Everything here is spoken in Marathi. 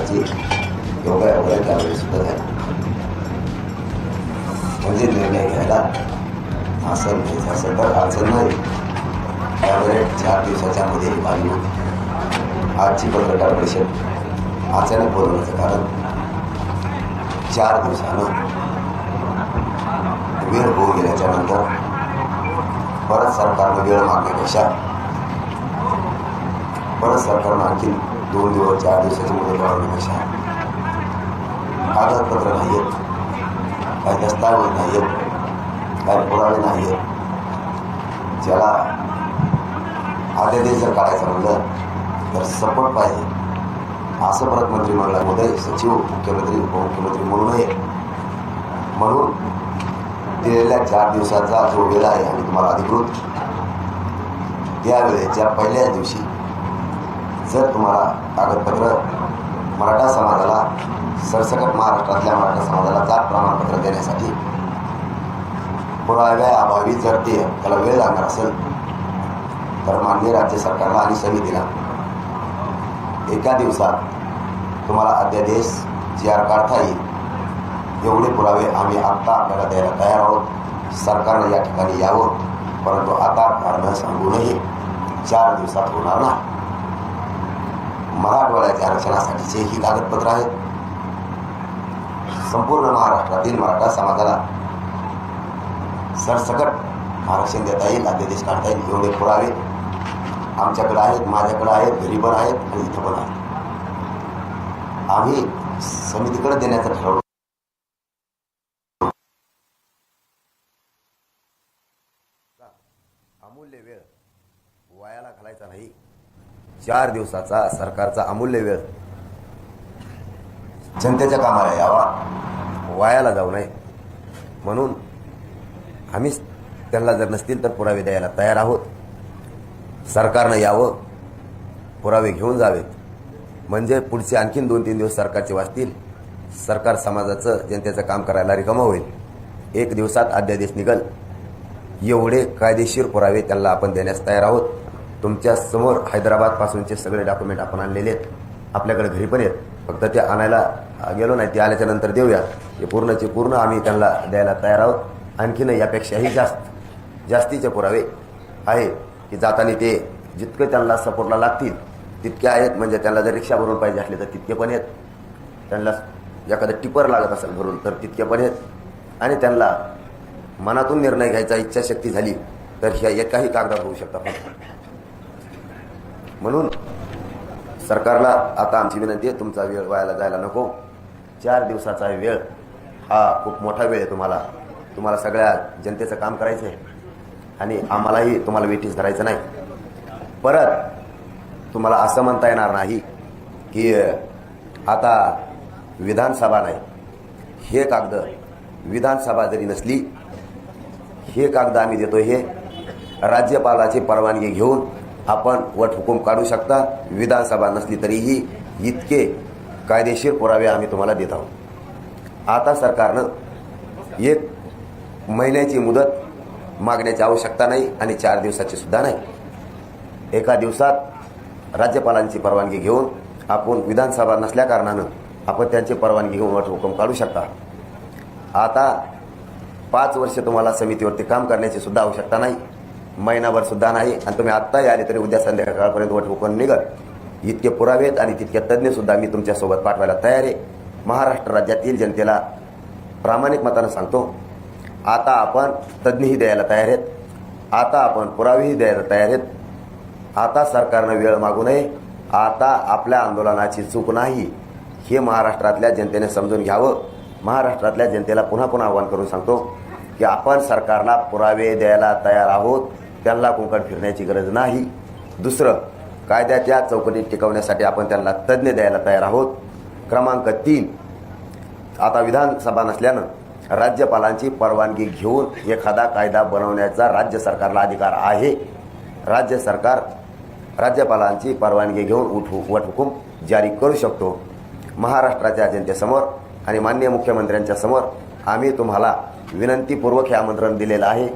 दिवसाची योगा वगैरे त्यावेळी सुद्धा झाली म्हणजे निर्णय घ्यायला असं घ्यायचं असं तर अडचण नाही त्यामुळे चार दिवसाच्या मध्ये ही होती आजची पत्रकार परिषद अचानक बोलवण्याचं कारण चार दिवसानं वेळ होऊ गेल्याच्यानंतर परत सरकारनं वेळ मागण्यापेक्षा परत सरकारनं आणखी दोन दिवस चार दिवसाची मुदत वाढवण्यापेक्षा कागदपत्र नाही आहेत काही दस्तावेज नाही आहेत काही पुरावे नाही आहेत ज्याला अध्यादेश जर काढायचा म्हणलं तर सपोर्ट पाहिजे. असं परत मंत्रिमंडळामध्ये सचिव मुख्यमंत्री उपमुख्यमंत्री म्हणू नये. म्हणून दिलेल्या चार दिवसाचा जो वेळ आहे आम्ही तुम्हाला अधिकृत त्यावेळेच्या पहिल्याच दिवशी जर तुम्हाला कागदपत्र मराठा समाजाला सरसकट महाराष्ट्रातल्या मराठा समाजाला जात प्रमाणपत्र देण्यासाठी पुराव्याअभावी जर ते त्याला वेळ लागणार असेल तर मान्य राज्य सरकारला आणि समितीला एका दिवसात तुम्हाला अध्यादेश जी आर काढता येईल एवढे पुरावे आम्ही आत्ता आपल्याला द्यायला तयार आहोत. सरकारनं या ठिकाणी यावं परंतु आता काढणं नये. चार दिवसात होणार नाही. मराठवाड्याच्या आरक्षणासाठीचे ही कागदपत्र आहेत संपूर्ण महाराष्ट्रातील मराठा समाजाला सरसकट आरक्षण देता येईल अध्यादेश काढता येईल एवढे पुरावे आमच्याकडे आहेत माझ्याकडे आहेत घरी पण आहेत आणि इथं पण आहेत. आम्ही समितीकडे देण्याचं ठरवलं. अमूल्य वेळ वायाला घालायचा नाही. चार दिवसाचा सरकारचा अमूल्य वेळ. जनतेच्या कामाला यावा. वायाला जाऊ नये. म्हणून आम्ही त्यांना जर नसतील तर पुरावे द्यायला तयार आहोत. सरकारनं यावं. पुरावे घेऊन जावेत. म्हणजे पुढचे आणखीन दोन तीन दिवस सरकारचे वाचतील. सरकार समाजाचं जनतेचं काम करायला रिकामं होईल. एक दिवसात अध्यादेश निघल. एवढे कायदेशीर पुरावे त्यांना आपण देण्यास तयार आहोत. तुमच्यासमोर हैदराबादपासूनचे सगळे डॉक्युमेंट आपण आणलेले आहेत. आपल्याकडे घरी पण आहेत. फक्त ते आणायला गेलो नाही ते आल्याच्यानंतर देऊया. हे पूर्णचे पूर्ण आम्ही त्यांना द्यायला तयार आहोत. आणखीन यापेक्षाही जास्त जास्तीचे पुरावे आहे की जाताना ते जितके त्यांना सपोर्टला लागतील तितके आहेत. म्हणजे त्यांना जर रिक्षा भरून पाहिजे असले तर तितके पण आहेत. त्यांना एखादं टिपर लागत असेल भरून तर तितके पण आहेत. आणि त्यांना मनातून निर्णय घ्यायचा इच्छाशक्ती झाली तर ह्या एकाही कागदात होऊ शकतात. म्हणून सरकारला आता आमची विनंती आहे तुमचा वेळ व्हायला जायला नको. चार दिवसाचा वेळ हा खूप मोठा वेळ आहे तुम्हाला. तुम्हाला सगळ्या जनतेचं काम करायचं आहे आणि आम्हालाही तुम्हाला वेटीस धरायचं नाही. परत तुम्हाला असं म्हणता येणार नाही की आता विधानसभा नाही. हे कागद विधानसभा जरी नसली हे कागद आम्ही देतो हे राज्यपालाची परवानगी घेऊन आपण वट हुकूम काढू शकता. विधानसभा नसली तरीही इतके कायदेशीर पुरावे आम्ही तुम्हाला देत आहोत. आता सरकारनं एक महिन्याची मुदत मागण्याची आवश्यकता नाही आणि चार दिवसाची सुद्धा नाही. एका दिवसात राज्यपालांची परवानगी घेऊन आपण विधानसभा नसल्याकारणानं आपण त्यांची परवानगी घेऊन वट हुकूम काढू शकता. आता पाच वर्ष तुम्हाला समितीवरती काम करण्याची सुद्धा आवश्यकता नाही. महिनाभर सुद्धा नाही. आणि तुम्ही आत्ताही आले तरी उद्या संध्याकाळपर्यंत वट निघत इतके पुरावेत आणि तितके तज्ज्ञसुद्धा मी तुमच्यासोबत पाठवायला तयार आहे. महाराष्ट्र राज्यातील जनतेला प्रामाणिक मतानं सांगतो आता आपण तज्ज्ञही द्यायला तयार आहेत. आता आपण पुरावेही द्यायला तयार आहेत. आता सरकारनं वेळ मागू नये. आता आपल्या आंदोलनाची चूक नाही. हे महाराष्ट्रातल्या जनतेने समजून घ्यावं. महाराष्ट्रातल्या जनतेला पुन्हा पुन्हा आवाहन करून सांगतो की आपण सरकारला पुरावे द्यायला तयार आहोत. त्यांना कोकण फिरण्याची गरज नाही. दुसरं कायद्याच्या चौकटीत टिकवण्यासाठी आपण त्यांना तज्ज्ञ द्यायला तयार आहोत. क्रमांक तीन आता विधानसभा नसल्यानं राज्यपालांची परवानगी घेऊन एखादा कायदा बनवण्याचा राज्य सरकारला अधिकार आहे. राज्य सरकार राज्यपालांची परवानगी घेऊन उठ वटहुकूम जारी करू शकतो. महाराष्ट्राच्या जनतेसमोर आणि माननीय मुख्यमंत्र्यांच्या समोर आम्ही तुम्हाला विनंतीपूर्वक हे आमंत्रण दिलेलं आहे.